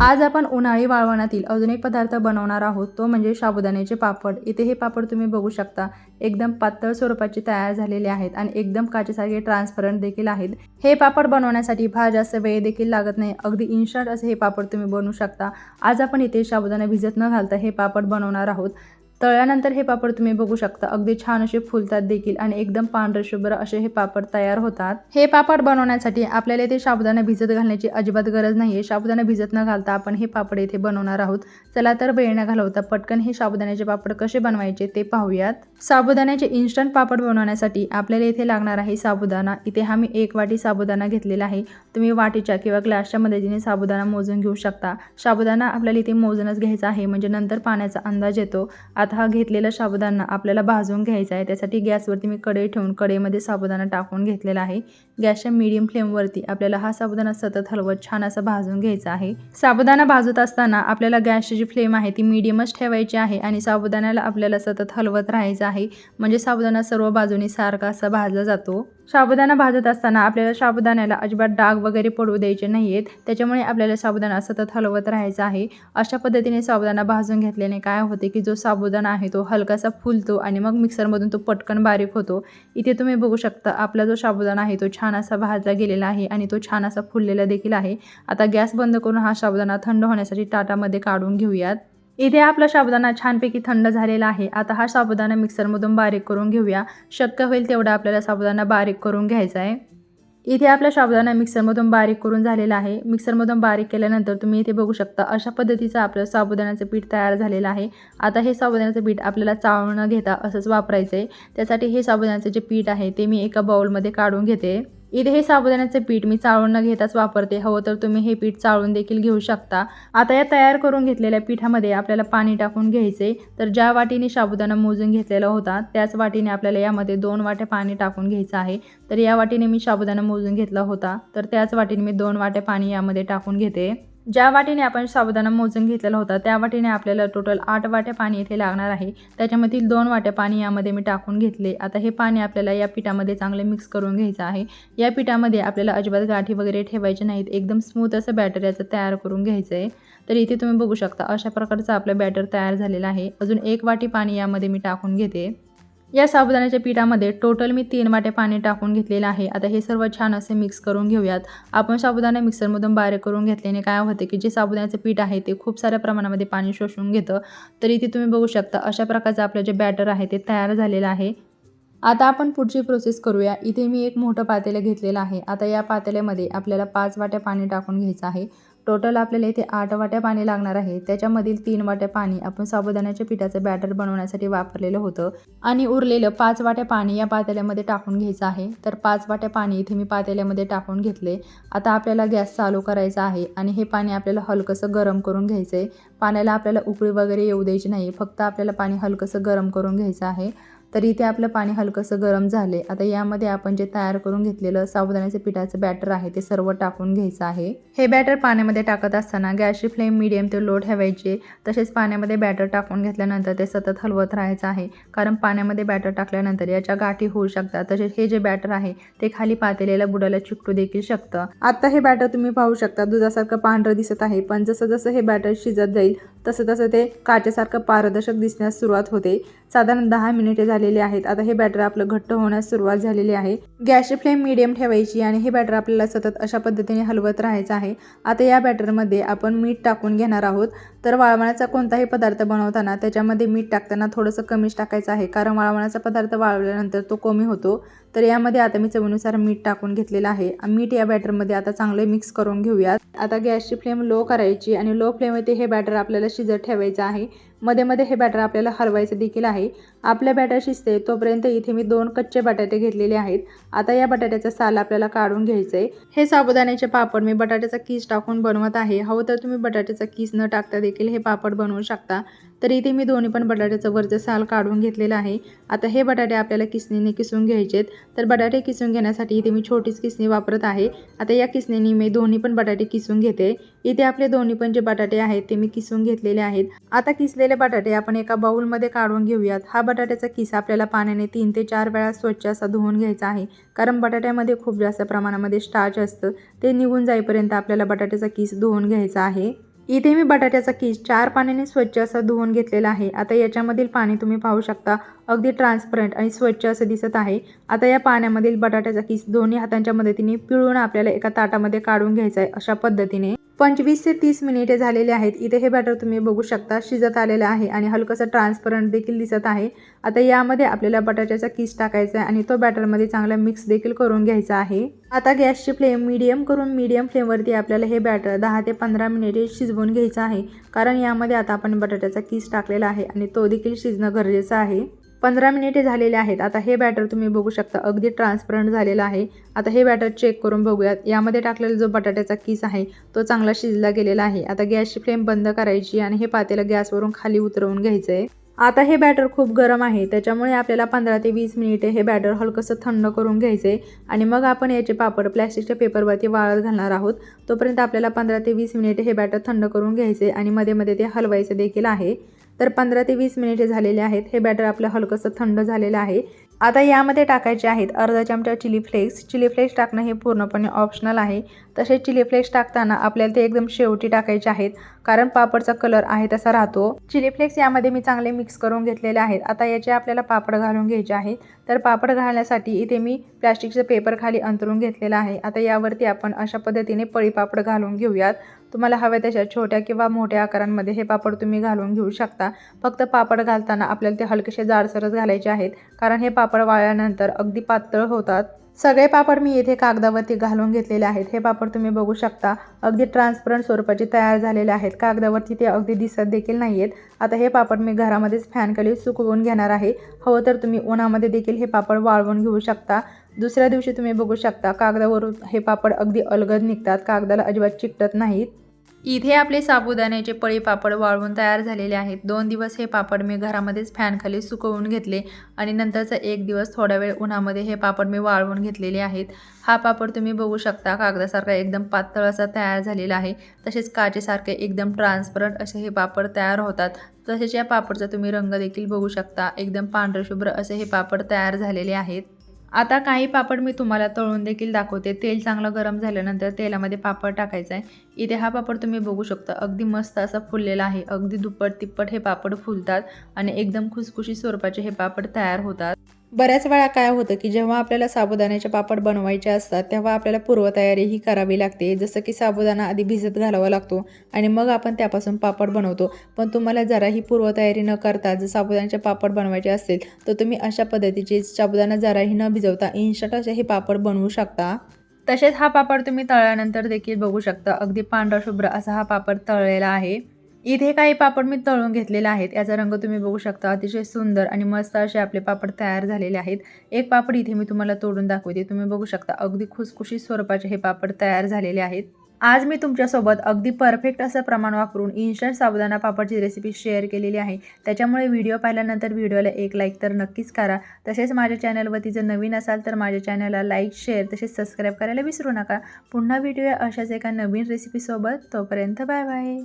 आज आपण उन्हाळी वाळवणातील अजून एक पदार्थ बनवणार आहोत. तो म्हणजे साबुदाण्याचे पापड. इथे हे पापड तुम्ही बघू शकता. एकदम पातळ स्वरूपाचे तयार झालेले आहेत आणि एकदम काचेसारखे ट्रान्सपरंट देखील आहेत. हे पापड बनवण्यासाठी फार जास्त वेळ देखील लागत नाही. अगदी इन्स्टंट असे हे पापड तुम्ही बनवू शकता. आज आपण इथे साबुदाणा भिजत न घालता हे पापड बनवणार आहोत. तळल्यानंतर हे पापड तुम्ही बघू शकता. अगदी छान असे फुलतात देखील आणि एकदम पांढरे शुभ्र असे हे पापड तयार होतात. हे पापड बनवण्यासाठी आपल्याला इथे साबुदाणा भिजत घालण्याची अजिबात गरज नाही आहे साबुदाणा भिजत न घालता आपण हे पापड इथे बनवणार आहोत. चला तर वेळ न घालवता पटकन हे साबुदाण्याचे पापड कसे बनवायचे ते पाहूयात. साबुदाण्याचे इन्स्टंट पापड बनवण्यासाठी आपल्याला इथे लागणार आहे साबुदाणा. इथे हा मी एक वाटी साबुदाणा घेतलेला आहे. तुम्ही वाटीच्या किंवा ग्लासच्या मदतीने साबुदाणा मोजून घेऊ शकता. साबुदाणा आपल्याला इथे मोजूनच घ्यायचा आहे. म्हणजे नंतर पाण्याचा अंदाज येतो. आता हा घेतलेला साबुदाणा आपल्याला भाजून घ्यायचा आहे. त्यासाठी गॅसवरती मी कढई ठेवून कढईमध्ये साबुदाणा टाकून घेतलेला आहे. गॅसच्या मीडियम फ्लेमवरती आपल्याला हा साबुदाणा सतत हलवत छान असा भाजून घ्यायचा आहे. साबुदाणा भाजत असताना आपल्याला गॅसची जी फ्लेम आहे ती मीडियमच ठेवायची आहे आणि साबुदाण्याला आपल्याला सतत हलवत राहायचं आहे. म्हणजे साबुदाणा सर्व बाजूनी सारखा असा भाजला जातो. साबुदाणा भाजत असताना आपल्याला साबुदाण्याला अजिबात डाग वगैरे पडू द्यायचे नाही आहेत त्याच्यामुळे आपल्याला साबुदाणा सतत हलवत राहायचा आहे. अशा पद्धतीने साबुदाणा भाजून घेतल्याने काय होते की जो साबुदाणा आहे तो हलकासा फुलतो आणि मग मिक्सरमधून तो पटकन बारीक होतो. इथे तुम्ही बघू शकता आपला जो साबुदाणा आहे तो छान असा भाजला गेलेला आहे आणि तो छान असा फुललेला देखील आहे. आता गॅस बंद करून हा साबुदाणा थंड होण्यासाठी टाटामध्ये काढून घेऊयात. इथे आपला साबुदाणा छानपैकी थंड झालेला आहे. आता हा साबुदाणा मिक्सरमधून बारीक करून घेऊया. शक्य होईल तेवढा आपल्याला साबुदाणा बारीक करून घ्यायचा आहे. इथे आपला साबुदाणा मिक्सरमधून बारीक करून झालेला आहे. मिक्सरमधून बारीक केल्यानंतर तुम्ही इथे बघू शकता अशा पद्धतीचं आपलं साबुदाण्याचं पीठ तयार झालेलं आहे. आता हे साबुदाण्याचं पीठ आपल्याला चाळून न घेता असंच वापरायचं आहे त्यासाठी हे साबुदाण्याचं जे पीठ आहे ते मी एका बाउलमध्ये काढून घेते. इथे हे साबुदाण्याचं पीठ मी चाळून न घेताच वापरते. हवं तर तुम्ही हे पीठ चाळून देखील घेऊ शकता. आता या तयार करून घेतलेल्या पिठामध्ये आपल्याला पाणी टाकून घ्यायचे. तर ज्या वाटीने साबुदाणा मोजून घेतलेला होता त्याच वाटीने आपल्याला यामध्ये दोन वाट्या पाणी टाकून घ्यायचं आहे. तर या वाटीने मी साबुदाणा मोजून घेतला होता. तर त्याच वाटीने मी दोन वाट्या पाणी यामध्ये टाकून घेते. ज्या वाटीने आपण साबुदाणा मोजून घेतलेला होता त्या वाटीने आपल्याला टोटल आठ वाट्या पाणी इथे लागणार आहे. त्याच्यामधील दोन वाट्या पाणी यामध्ये मी टाकून घेतले. आता हे पाणी आपल्याला या पिठामध्ये चांगले मिक्स करून घ्यायचं आहे. या पिठामध्ये आपल्याला अजिबात गाठी वगैरे ठेवायचे नाहीत. एकदम स्मूथ असं बॅटर याचं तयार करून घ्यायचं आहे तर इथे तुम्ही बघू शकता अशा प्रकारचं आपलं बॅटर तयार झालेलं आहे. अजून एक वाटी पाणी यामध्ये मी टाकून घेते. या साबुदाण्याच्या पिठामध्ये टोटल मी तीन वाटे पाणी टाकून घेतलेलं आहे. आता हे सर्व छान असे मिक्स करून घेऊयात. आपण साबुदाणा मिक्सरमधून बारीक करून घेतल्याने काय होते की जे साबुदाण्याचं पीठ आहे ते खूप साऱ्या प्रमाणामध्ये पाणी शोषून घेतं. तर इथे तुम्ही बघू शकता अशा प्रकारचं आपलं जे बॅटर आहे ते तयार झालेलं आहे. आता आपण पुढची प्रोसेस करूया. इथे मी एक मोठं पातेलं घेतलेलं आहे. आता या पातेल्यामध्ये आपल्याला पाच वाट्या पाणी टाकून घ्यायचं आहे. टोटल आपल्याला इथे आठ वाट्या पाणी लागणार आहे. त्याच्यामधील तीन वाट्या पाणी आपण साबुदाण्याच्या पिठाचं बॅटर बनवण्यासाठी वापरलेलं होतं. आणि उरलेलं पाच वाट्या पाणी या पातेल्यामध्ये टाकून घ्यायचं आहे. तर पाच वाट्या पाणी इथे मी पातेल्यामध्ये टाकून घेतले. आता आपल्याला गॅस चालू करायचा आहे आणि हे पाणी आपल्याला हलकंसं गरम करून घ्यायचं आहे पाण्याला आपल्याला उकळी वगैरे येऊ द्यायची नाही. फक्त आपल्याला पाणी हलकंसं गरम करून घ्यायचं आहे. तर इथे आपलं पाणी हलकंसं गरम झाले. आता यामध्ये आपण जे तयार करून घेतलेलं साबुदाण्याचं पिठाचं बॅटर आहे ते सर्व टाकून घ्यायचं आहे. हे बॅटर पाण्यामध्ये टाकत असताना गॅसची फ्लेम मिडियम ते लो ठेवायचे. तसेच पाण्यामध्ये बॅटर टाकून घेतल्यानंतर ते सतत हलवत राहायचं आहे. कारण पाण्यामध्ये बॅटर टाकल्यानंतर याच्या गाठी होऊ शकतात. तसेच हे जे बॅटर आहे ते खाली पातेलेला बुडाला चिकटू देखील शकतं. आता हे बॅटर तुम्ही पाहू शकता. दुधासारखं पांढरं दिसत आहे. पण जसं जसं हे बॅटर शिजत जाईल तसं तसं ते काचेसारखं पारदर्शक दिसण्यास सुरुवात होते. साधारण दहा मिनिटे झालेली आहेत. आता हे बॅटर आपलं घट्ट होण्यास सुरुवात झालेली आहे. गॅसची फ्लेम मिडियम ठेवायची आणि हे बॅटर आपल्याला सतत अशा पद्धतीने हलवत राहायचं आहे. आता या बॅटरमध्ये आपण मीठ टाकून घेणार आहोत. तर वाळवण्याचा कोणताही पदार्थ बनवताना त्याच्यामध्ये मीठ टाकताना थोडंसं कमीच टाकायचं आहे. कारण वाळवण्याचा पदार्थ वाळवल्यानंतर तो कमी होतो. तर यामध्ये आता मी चवीनुसार मीठ टाकून घेतलेलं आहे. मीठ या बॅटरमध्ये आता चांगले मिक्स करून घेऊयात. आता गॅसची फ्लेम लो करायची आणि लो फ्लेममध्ये हे बॅटर आपल्याला शिजत ठेवायचं आहे. मध्ये मध्ये हे बॅटर आपल्याला हलवायचं देखील आहे. आपल्या बॅटर शिजते तोपर्यंत इथे मी दोन कच्चे बटाटे घेतलेले आहेत. आता या बटाट्याचा साल आपल्याला काढून घ्यायचं आहे हे साबुदाण्याचे पापड मी बटाट्याचा कीस टाकून बनवत आहे. हवं तर तुम्ही बटाट्याचा कीस न टाकता देखील हे पापड बनवू शकता. तर इथे मी दोन्ही पण बटाट्याचं वरचं साल काढून घेतलेलं आहे. आता हे बटाटे आपल्याला किसणीने किसून घ्यायचेत. तर बटाटे किसून घेण्यासाठी इथे मी छोटीच किसणी वापरत आहे. आता या किसणीने मी दोन्ही पण बटाटे किसून घेते. इथे आपले दोन्ही पण जे बटाटे आहेत ते मी किसून घेतलेले आहेत. आता किसले किसलेले बटाटे आपण एका बाऊलमध्ये काढून घेऊयात. हा बटाट्याचा किस आपल्याला पाण्याने तीन ते चार वेळा स्वच्छ असा धुवून घ्यायचा आहे. कारण बटाट्यामध्ये खूप जास्त प्रमाणामध्ये स्टार्च असतं. ते निघून जाईपर्यंत आपल्याला बटाट्याचा किस धुवून घ्यायचा आहे. इथे मी बटाट्याचा किस चार पाण्याने स्वच्छ असं धुवून घेतलेला आहे. आता याच्यामधील पाणी तुम्ही पाहू शकता. अगदी ट्रान्सपरंट आणि स्वच्छ असं दिसत आहे. आता या पाण्यामधील बटाट्याचा किस दोन्ही हातांच्या मदतीने पिळून आपल्याला एका ताटामध्ये काढून घ्यायचा आहे अशा पद्धतीने. पंचवीस ते तीस मिनिटे झालेले आहेत. इथे हे बॅटर तुम्ही बघू शकता शिजत आलेलं आहे आणि हलकंसं ट्रान्सपरंट देखील दिसत आहे. आता यामध्ये आपल्याला बटाट्याचा किस टाकायचा आहे आणि तो बॅटरमध्ये चांगला मिक्स देखील करून घ्यायचा आहे. आता गॅसची फ्लेम मीडियम करून मीडियम फ्लेमवरती आपल्याला हे बॅटर दहा ते पंधरा मिनिटे शिजवून घ्यायचं आहे. कारण यामध्ये आता आपण बटाट्याचा किस टाकलेला आहे आणि तो देखील शिजणं गरजेचं आहे. पंधरा मिनिटे झालेले आहेत. आता हे बॅटर तुम्ही बघू शकता. अगदी ट्रान्सपरंट झालेलं आहे. आता हे बॅटर चेक करून बघूयात. यामध्ये टाकलेला जो बटाट्याचा किस आहे तो चांगला शिजला गेलेला आहे. आता गॅसची फ्लेम बंद करायची आणि हे पातेलं गॅसवरून खाली उतरवून घ्यायचं आहे आता हे बॅटर खूप गरम आहे. त्याच्यामुळे आपल्याला पंधरा ते वीस मिनिटे हे बॅटर हलकंसं थंड करून घ्यायचे आणि मग आपण याचे पापड प्लॅस्टिकच्या पेपरवरती वाळत घालणार आहोत. तोपर्यंत आपल्याला पंधरा ते वीस मिनिटे हे बॅटर थंड करून घ्यायचे आणि मध्ये मध्ये ते हलवायचे देखील आहे. तर पंधरा ते वीस मिनिटे झालेले आहेत. हे बॅटर आपलं हलकंसं थंड झालेलं आहे. आता यामध्ये टाकायचे आहेत अर्धा चमचा चिली फ्लेक्स चिली फ्लेक्स टाकणं हे पूर्णपणे ऑप्शनल आहे. तसेच चिली फ्लेक्स टाकताना आपल्याला ते एकदम शेवटी टाकायचे आहेत. कारण पापडचा कलर आहे तसा राहतो. चिली फ्लेक्स यामध्ये मी चांगले मिक्स करून घेतलेले आहेत. आता याचे आपल्याला पापड घालून घ्यायचे आहेत. तर पापड घालण्यासाठी इथे मी प्लॅस्टिकचं पेपर खाली अंतरून घेतलेलं आहे. आता यावरती आपण अशा पद्धतीने पळी पापड घालून घेऊयात. तुम्हाला हव्या तशा छोट्या किंवा मोठ्या आकारांमध्ये हे पापड तुम्ही घालून घेऊ शकता. फक्त पापड घालताना आपल्याला ते हलकेसे जाडसरच घालायचे आहेत. कारण हे पापड वाळल्यानंतर अगदी पातळ होतात. सगळे पापड मी येथे कागदावरती घालून घेतलेले आहेत. हे पापड तुम्ही बघू शकता. अगदी ट्रान्सपरंट स्वरूपाचे तयार झालेले आहेत. कागदावरती ते अगदी दिसत देखील नाही आहेत आता हे पापड मी घरामध्येच फॅनखाली सुकवून घेणार आहे. हवं तर तुम्ही उन्हामध्ये देखील हे पापड वाळवून घेऊ शकता. दुसऱ्या दिवशी तुम्ही बघू शकता कागदावरून हे पापड अगदी अलगद निघतात. कागदाला अजिबात चिकटत नाहीत. इथे आपले साबुदाण्याचे पळी पापड वाळवून तयार झालेले आहेत. दोन दिवस हे पापड मी घरामध्येच फॅनखाली सुकवून घेतले आणि नंतरचा एक दिवस थोडा वेळ उन्हामध्ये हे पापड मी वाळवून घेतलेले आहेत. हा पापड तुम्ही बघू शकता कागदासारखा एकदम पातळ असा तयार झालेला आहे. तसेच काचेसारखे एकदम ट्रान्सपरंट असे हे पापड तयार होतात. तसेच या पापडचा तुम्ही रंग देखील बघू शकता. एकदम पांढरशुभ्र असे हे पापड तयार झालेले आहेत. आता काही पापड मी तुम्हाला तळून देखील दाखवते. तेल चांगलं गरम झाल्यानंतर तेलामध्ये पापड टाकायचा आहे. इथे हा पापड तुम्ही बघू शकता अगदी मस्त असा फुललेला आहे. अगदी दुप्पट तिप्पट हे पापड फुलतात आणि एकदम खुसखुशी स्वरूपाचे हे पापड तयार होतात. बऱ्याच वेळा काय होतं की जेव्हा आपल्याला साबुदाण्याचे पापड बनवायचे असतात तेव्हा आपल्याला पूर्वतयारी ही करावी लागते. जसं की साबुदाणा आधी भिजत घालावा लागतो आणि मग आपण त्यापासून पापड बनवतो. पण तुम्हाला जराही पूर्वतयारी न करता जर साबुदाण्याचे पापड बनवायचे असेल तर तुम्ही अशा पद्धतीचे साबुदाणा जराही न भिजवता इन्स्टंट असे हे पापड बनवू शकता. तसेच हा पापड तुम्ही तळल्यानंतर देखील बघू शकता. अगदी पांढरा शुभ्र असा हा पापड तळलेला आहे. इथे काही पापड मी तळून घेतलेले आहेत. याचा रंग तुम्ही बघू शकता. अतिशय सुंदर आणि मस्त असे आपले पापड तयार झालेले आहेत. एक पापड इथे मी तुम्हाला तोडून दाखवते. तुम्ही बघू शकता अगदी खुसखुशी स्वरूपाचे हे पापड तयार झालेले आहेत. आज मी तुमच्यासोबत अगदी परफेक्ट असं प्रमाण वापरून इन्स्टंट साबुदाणा पापडची रेसिपी शेअर केलेली आहे. त्याच्यामुळे व्हिडिओ पाहिल्यानंतर व्हिडिओला एक लाईक तर नक्कीच करा. तसेच माझ्या चॅनलवरती जर नवीन असाल तर माझ्या चॅनलला लाईक शेअर तसेच सबस्क्राईब करायला विसरू नका. पुन्हा व्हिडिओ अशाच एका नवीन रेसिपीसोबत तोपर्यंत बाय बाय